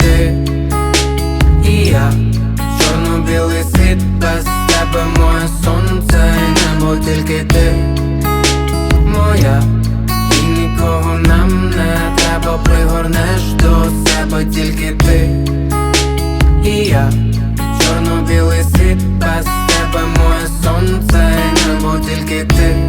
Ти і я, чорно-білий світ без тебе моє сонце і небо тільки ти моя, і нікого нам не треба пригорнеш до себе тільки ти і я, чорно-білий світ без тебе моє сонце і небо тільки ти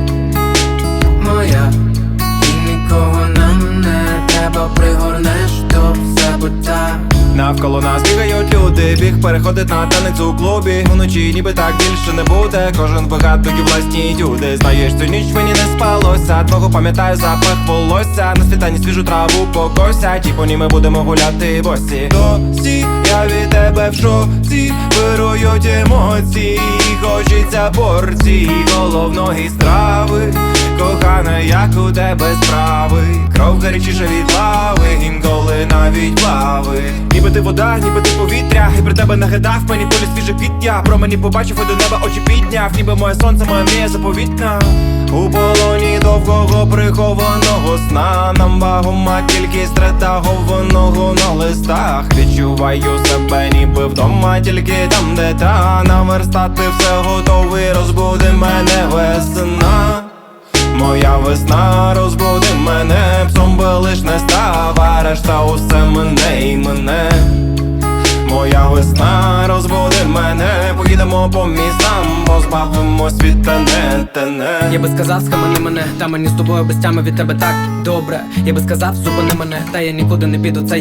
Навколо нас бігають люди, біг переходить на танець у клубі. Вночі ніби так більше не буде. Кожен вигадує власні дюди. Знаєш, цю ніч мені не спалося. Твого пам'ятаю запах волосся. На світанні свіжу траву покося. Ті по ній ми будемо гуляти босі. Досі я від тебе в шоці вирують емоції. Хочеться порції головної страви. Кохана, як у тебе справи Кров гарячіша від лави, інколи ти вода, ніби ти повітря. І при тебе нагадав мені полі свіже квіття. Про мені побачив і до неба очі підняв. Ніби моє сонце, моя мрія заповітна. У полоні довгого прихованого сна. Нам вагома тільки стратагованого на листах. Відчуваю себе ніби вдома, тільки там, де та. Наверстати все готовий, розбуди мене весна. Моя весна розбуди мене, псом би лиш не став, а решта усе мене і мене. Моя весна розбуди мене, поїдемо по містам, позбавимось від тене, тене. Я би сказав, схамани мене, та мені з тобою без тями від тебе так добре. Я би сказав, зупини мене, та я нікуди не піду, це